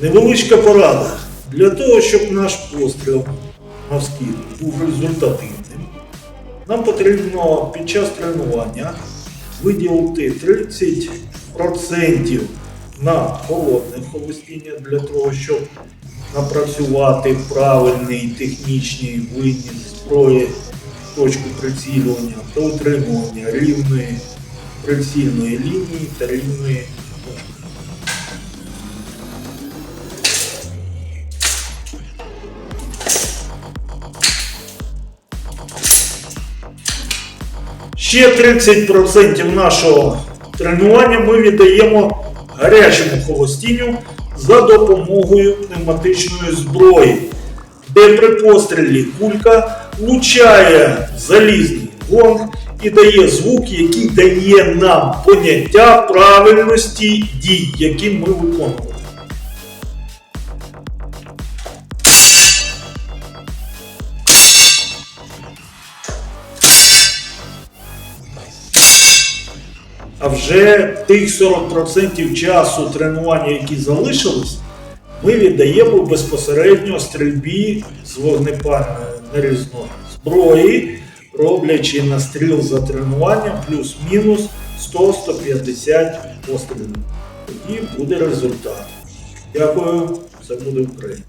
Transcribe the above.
Невеличка порада. Для того, щоб наш постріл на скид був результативним, нам потрібно під час тренування виділити 30% на холодне холостіння для того, щоб напрацювати правильний технічний виніс зброї, точку прицілювання та утримування рівної прицільної лінії та рівної Ще 30% нашого тренування ми віддаємо гарячому холостінню за допомогою пневматичної зброї, де при пострілі кулька влучає залізний гонг і дає звук, який дає нам поняття правильності дій, які ми виконували. А вже тих 40% часу тренування, які залишились, ми віддаємо безпосередньо стрільбі з вогнепальної нарізної зброї, роблячи настріл за тренуванням плюс-мінус 100-150 пострілів. Тоді буде результат. Дякую, це буде Україна.